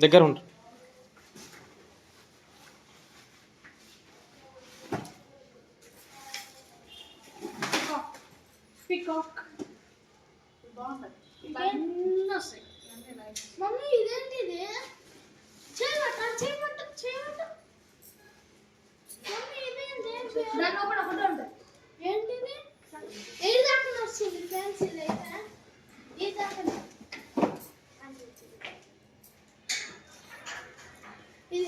దగ్గర ఉండు. Peacock mummy చేయమంట చేయమంట చేయమంట మమ్మీ ఇదేంటి దాని Ini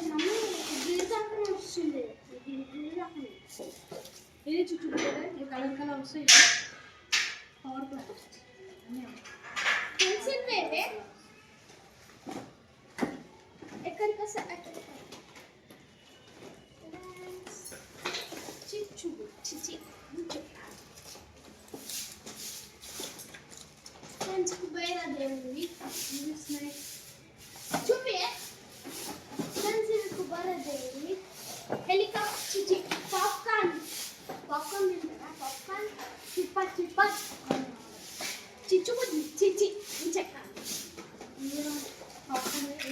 cucu bebek, ini kalau kalau saya power plant. Ini apa? Pensil bebek. Ekor kasar. Popcorn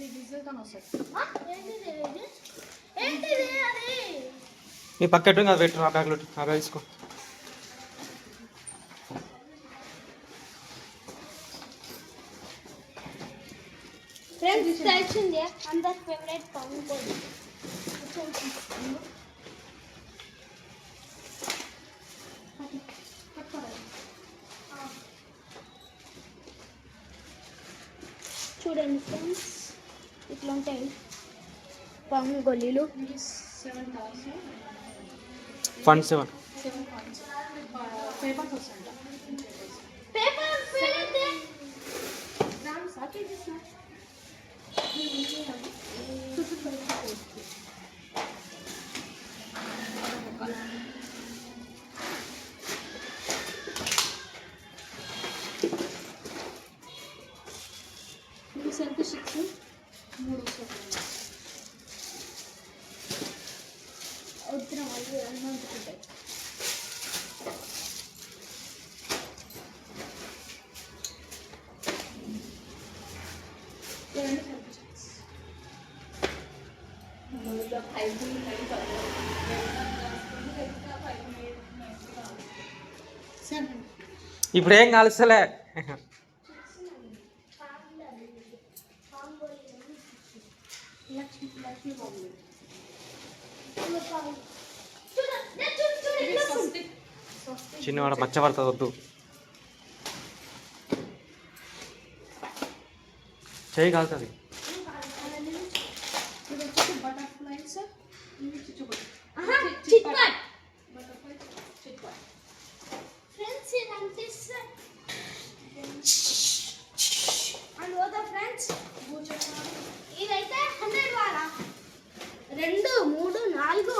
డీజిల్తో వస్తాయి ఆ, ఏంటిది ఇది? ఏంటిది అది? నీ పక్కన అది పెట్టు ఆ బ్యాగ్లో ఆ బ్యాగ్ తీసుకో. ఫ్రెండ్స్ తెలిసింది? అందరి ఫేవరెట్ పవన్ కోడి. చూడండి ఫ్రెండ్స్ ఇట్లా ఉంటాయి పాము గొల్లీలు ఫండ్ సెవెన్ పేపర్స్ పేపర్ ఇప్పుడు ఏం కాలుస్తలే? లక్ష్మి లక్ష్మి బాబు చూడండి చూడు చూడు ఇది ఇట్లా స్వస్తిక్ స్వస్తిక్ చిన్నవాడ మచ్చ వద్దు. చేయి కాలుతుంది అండ్ ఇదైతే హండ్రెడ్ వాళ్ళ రెండు మూడు నాలుగు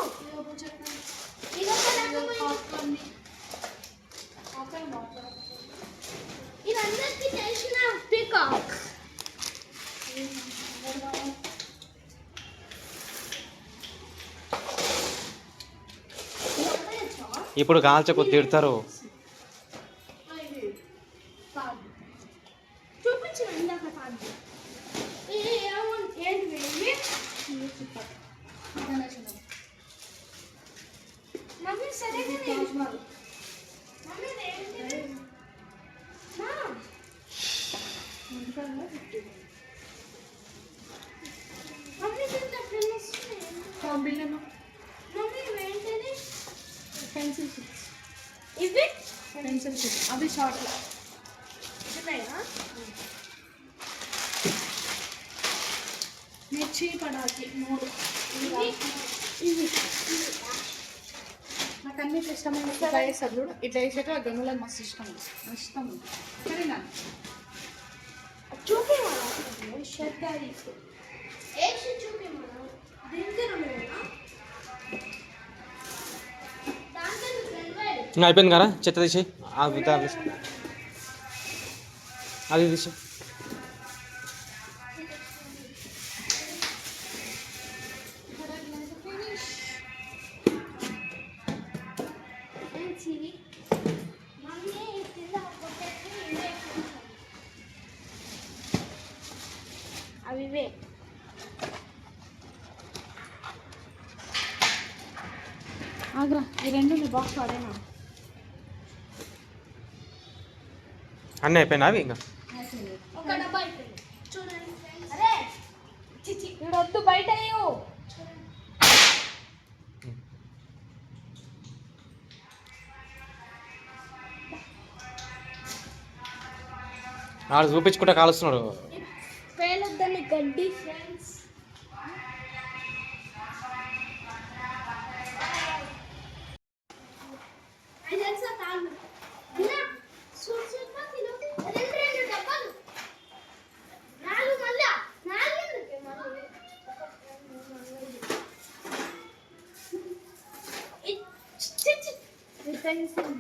ఇప్పుడు కాల్చకు తిడతారు. తాగు పెన్సిల్ షీట్స్ ఇవి పెన్సిల్ షీట్స్ అవి షార్ట్ మిర్చి పడాకి మూడు ఇవి నాకు అన్ని ఇష్టమైన ఇట్లా వేస్తారు చూడు. ఇట్లా వేసాక ఆ గనులకు మస్తు ఇష్టం. ఇష్టం సరేనా? చూపిమన్నా శ్రద్ధ అయిపోయింది కదా చెత్త తీసి అది తా- తీసి. అది తీసి ఏంటి మమ్మీ కింద కొట్టేసి ఇవే కొంచెం. అవి ఇవే ఆగ్రా ఈ రెండు నీ బాక్స్ వాడేనా అన్నీ అయిపోయినా అవి ఇంకా. ఆడు చూపించుకుంటే కాలుస్తున్నాడు. గడ్డి. పెన్సిల్